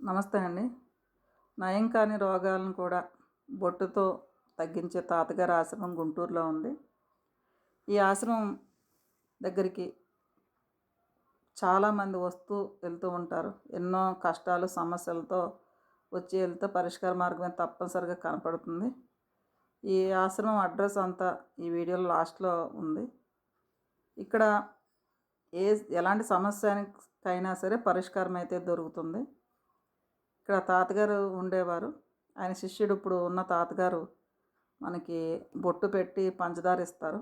నమస్తే అండి. నయం కాని రోగాలను కూడా బొట్టుతో తగ్గించే తాతగారి ఆశ్రమం గుంటూరులో ఉంది. ఈ ఆశ్రమం దగ్గరికి చాలామంది వస్తూ వెళ్తూ ఉంటారు. ఎన్నో కష్టాలు సమస్యలతో వచ్చి వెళ్తే పరిష్కార మార్గమే తప్పనిసరిగా కనపడుతుంది. ఈ ఆశ్రమం అడ్రస్ అంతా ఈ వీడియోలో లాస్ట్లో ఉంది. ఇక్కడ ఏ ఎలాంటి సమస్యకైనా సరే పరిష్కారం అయితే దొరుకుతుంది. ఇక్కడ తాతగారు ఉండేవారు. ఆయన శిష్యుడు ఇప్పుడు ఉన్న తాతగారు మనకి బొట్టు పెట్టి పంచదార ఇస్తారు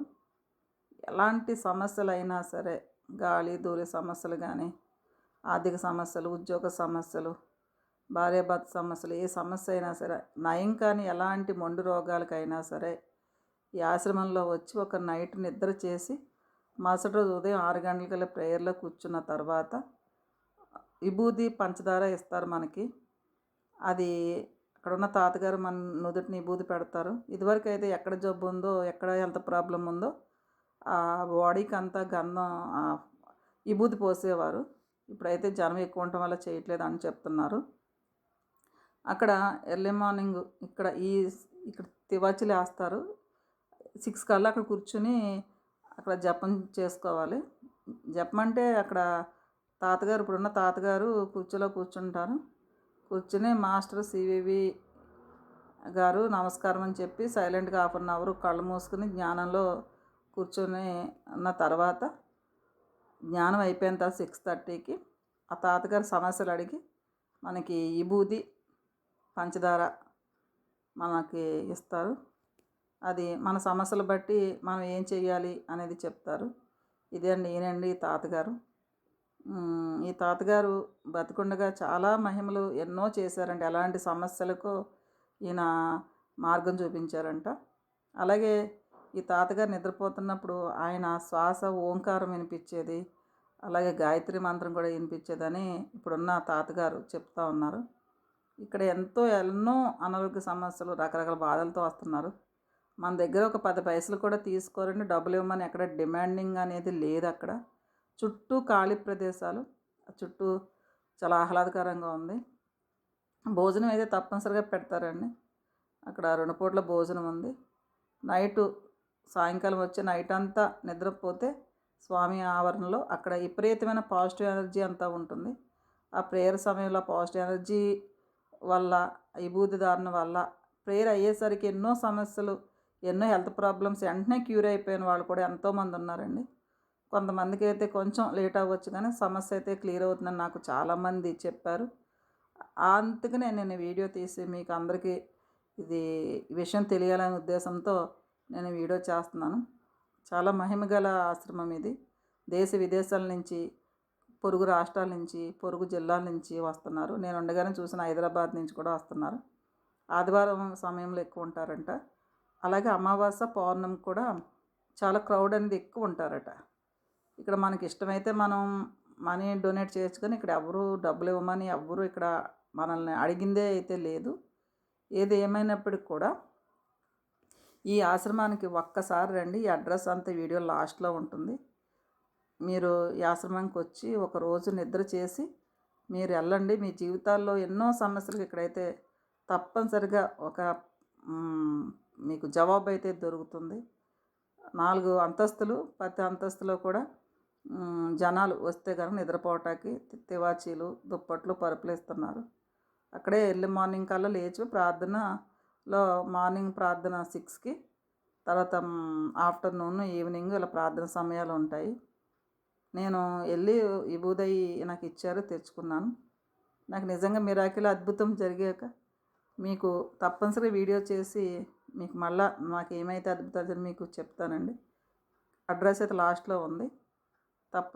ఎలాంటి సమస్యలు అయినా సరే గాలి ధూళి సమస్యలు కానీ ఆర్థిక సమస్యలు ఉద్యోగ సమస్యలు భార్యాభర్త సమస్యలు ఏ సమస్య అయినా సరే నయం కానీ ఎలాంటి మొండు రోగాలకైనా సరే ఈ ఆశ్రమంలో వచ్చి ఒక నైట్ నిద్ర చేసి మరుసటి రోజు ఉదయం ఆరు గంటలకల్లా ప్రేయర్లో కూర్చున్న తర్వాత విభూది పంచదార ఇస్తారు మనకి. అది అక్కడ ఉన్న తాతగారు మన నుదుటిని విభూది పెడతారు. ఇదివరకు అయితే ఎక్కడ జబ్బు ఉందో ఎక్కడ హెల్త్ ప్రాబ్లం ఉందో ఆ బాడీకి అంతా గంధం ఇబూది పోసేవారు. ఇప్పుడైతే జనం ఎక్కువ ఉండటం వల్ల చేయట్లేదు అని చెప్తున్నారు. అక్కడ ఎర్లీ మార్నింగ్ ఇక్కడ ఈ ఇక్కడ తివాచీలు వేస్తారు. సిక్స్ కల్లా అక్కడ కూర్చుని అక్కడ జపం చేసుకోవాలి. జపం అంటే అక్కడ తాతగారు ఇప్పుడున్న తాతగారు కుర్చీలో కూర్చుంటారు. కూర్చుని మాస్టర్ సివివి గారు నమస్కారం అని చెప్పి సైలెంట్గా హాఫ్ అన్ అవర్ కళ్ళు మూసుకుని జ్ఞానంలో కూర్చొని ఉన్న తర్వాత జ్ఞానం అయిపోయిన తర్వాత సిక్స్ థర్టీకి ఆ తాతగారు సమస్యలు అడిగి మనకి విభూది పంచదార మనకి ఇస్తారు. అది మన సమస్యలు బట్టి మనం ఏం చేయాలి అనేది చెప్తారు. ఇదే అండి ఈయనండి ఈ తాతగారు. ఈ తాతగారు బతికుండగా చాలా మహిమలు ఎన్నో చేశారంట. ఎలాంటి సమస్యలకు ఈయన మార్గం చూపించారంట. అలాగే ఈ తాతగారు నిద్రపోతున్నప్పుడు ఆయన శ్వాస ఓంకారం వినిపించేది అలాగే గాయత్రి మంత్రం కూడా వినిపించేదని ఇప్పుడున్న తాతగారు చెప్తా ఉన్నారు. ఇక్కడ ఎంతో ఎన్నో అనారోగ్య సమస్యలు రకరకాల బాధలతో వస్తున్నారు. మన దగ్గర ఒక పది పైసలు కూడా తీసుకోరండి. డబ్బులు ఇవ్వమని ఎక్కడ డిమాండింగ్ అనేది లేదు అక్కడ. చుట్టూ ఖాళీ ప్రదేశాలు చుట్టూ చాలా ఆహ్లాదకరంగా ఉంది. భోజనం అయితే తప్పనిసరిగా పెడతారండి. అక్కడ రెండు పూట్ల భోజనం ఉంది. నైటు సాయంకాలం వచ్చి నైట్ అంతా నిద్రపోతే స్వామి ఆవరణలో అక్కడ విపరీతమైన పాజిటివ్ ఎనర్జీ అంతా ఉంటుంది. ఆ ప్రేయర్ సమయంలో పాజిటివ్ ఎనర్జీ వల్ల విభూతి ధారణ వల్ల ప్రేయర్ అయ్యేసరికి ఎన్నో సమస్యలు ఎన్నో హెల్త్ ప్రాబ్లమ్స్ వెంటనే క్యూర్ అయిపోయిన వాళ్ళు కూడా ఎంతోమంది ఉన్నారండి. కొంతమందికి అయితే కొంచెం లేట్ అవ్వచ్చు కానీ సమస్య అయితే క్లియర్ అవుతుందని నాకు చాలామంది చెప్పారు. అందుకనే నేను వీడియో తీసి మీకు అందరికీ ఇది విషయం తెలియాలనే ఉద్దేశంతో నేను వీడియో చేస్తున్నాను. చాలా మహిమగల ఆశ్రమం ఇది. దేశ విదేశాల నుంచి పొరుగు రాష్ట్రాల నుంచి పొరుగు జిల్లాల నుంచి వస్తున్నారు. నేను ఉండగానే చూసిన హైదరాబాద్ నుంచి కూడా వస్తున్నారు. ఆదివారం సమయంలో ఎక్కువ ఉంటారంట. అలాగే అమావాస్య పౌర్ణమి కూడా చాలా క్రౌడ్ అనేది ఎక్కువ ఉంటారట. ఇక్కడ మనకి ఇష్టమైతే మనం మనీ డొనేట్ చేయొచ్చు కానీ ఇక్కడ ఎవరు డబ్బులు ఇవ్వమని ఎవ్వరు ఇక్కడ మనల్ని అడిగిందే అయితే లేదు. ఏది ఏమైనప్పటికి కూడా ఈ ఆశ్రమానికి ఒక్కసారి రండి. ఈ అడ్రస్ అంతా వీడియో లాస్ట్లో ఉంటుంది. మీరు ఈ ఆశ్రమానికి వచ్చి ఒక రోజు నిద్ర చేసి మీరు వెళ్ళండి. మీ జీవితాల్లో ఎన్నో సమస్యలకు ఇక్కడైతే తప్పనిసరిగా ఒక మీకు జవాబు అయితే దొరుకుతుంది. నాలుగు అంతస్తులు ప్రతి అంతస్తులో కూడా జనాలు వస్తే కనుక నిద్రపోవటానికి తివాచీలు దుప్పట్లు పరుపులు ఇస్తున్నారు అక్కడే ఎర్లీ మార్నింగ్ కల్లా లేచి ప్రార్థనలో మార్నింగ్ ప్రార్థన సిక్స్కి తర్వాత ఆఫ్టర్నూన్ ఈవినింగ్ ఇలా ప్రార్థన సమయాలు ఉంటాయి. నేను వెళ్ళి విభూదయి నాకు ఇచ్చారు తెచ్చుకున్నాను. నాకు నిజంగా మిరాకిల్ అద్భుతం జరిగాక మీకు తప్పనిసరి వీడియో చేసి మీకు మళ్ళా నాకు ఏమైతే అద్భుతాలు మీకు చెప్తానండి. అడ్రస్ అయితే లాస్ట్లో ఉంది. தப்பு